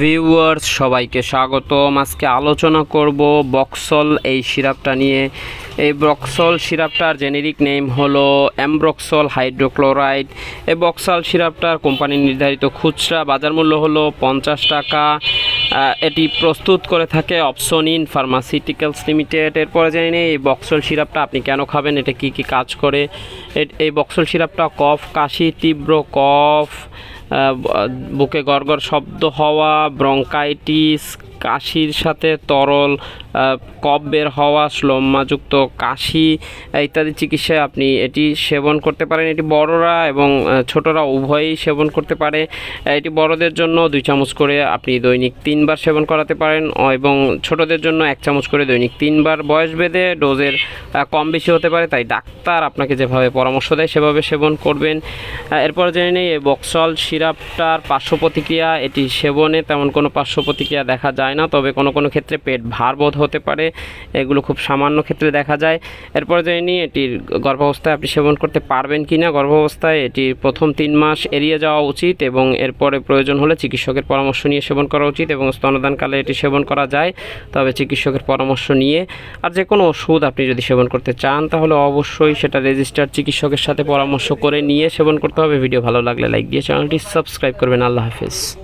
Viewers সবাইকে স্বাগতম। আজকে আলোচনা করব বক্সল এই সিরাপটা নিয়ে। এই বক্সল সিরাপটার জেনেরিক নেম হলো অ্যামব্রক্সল হাইড্রোক্লোরাইড। এই বক্সল সিরাপটার কোম্পানির নির্ধারিত খুচরা বাজার মূল্য হলো পঞ্চাশ টাকা। এটি প্রস্তুত করে থাকে অপশন ইন ফার্মাসিউটিক্যালস লিমিটেড। এরপরে জানি নিই, এই বক্সল সিরাপটা আপনি কেন খাবেন? এটা কি কি কাজ করে? এই বক্সল সিরাপটা কফ, কাশি, তীব্র কফ বুকে গড়গড় শব্দ হওয়া ব্রঙ্কাইটিস কাশির সাথে তরল কফ বের হওয়া, শ্লম্মাযুক্ত কাশি, ইত্যাদি চিকিৎসায় আপনি এটি সেবন করতে পারেন। এটি বড়রা এবং ছোটরা উভয়ই সেবন করতে পারে। এটি বড়দের জন্য দুই চামচ করে আপনি দৈনিক তিনবার সেবন করাতে পারেন এবং ছোটদের জন্য এক চামচ করে দৈনিক তিনবার বয়স ভেদে ডোজের কম বেশি হতে পারে। তাই ডাক্তার আপনাকে যেভাবে পরামর্শ দেয়, সেভাবে সেবন করবেন। এরপর জেনে নেই বক্সল সিরাপটার পার্শ্ব প্রতিক্রিয়া এটি সেবনে তেমন কোনো পার্শ্ব প্রতিক্রিয়া দেখা যায় না, তবে কোনো কোনো ক্ষেত্রে পেট ভার বোধ হতে পারে। এগুলো খুব সামান্য ক্ষেত্রে দেখা যায়। এরপর জেনে নিই, এটির গর্ভাবস্থায় আপনি সেবন করতে পারবেন কি না গর্ভাবস্থায় এটির প্রথম তিন মাস এড়িয়ে যাওয়া উচিত এবং এরপরে প্রয়োজন হলে চিকিৎসকের পরামর্শ নিয়ে সেবন করা উচিত এবং স্তনদানকালে এটি সেবন করা যায়, তবে চিকিৎসকের পরামর্শ নিয়ে। আর যে কোনো ওষুধ আপনি যদি সেবন করতে চান, তাহলে অবশ্যই সেটা রেজিস্টার্ড চিকিৎসকের সাথে পরামর্শ করে নিয়ে সেবন করতে হবে। ভিডিও ভালো লাগলে লাইক দিয়ে চ্যানেলটি সাবস্ক্রাইব করবেন। আল্লাহ হাফিজ।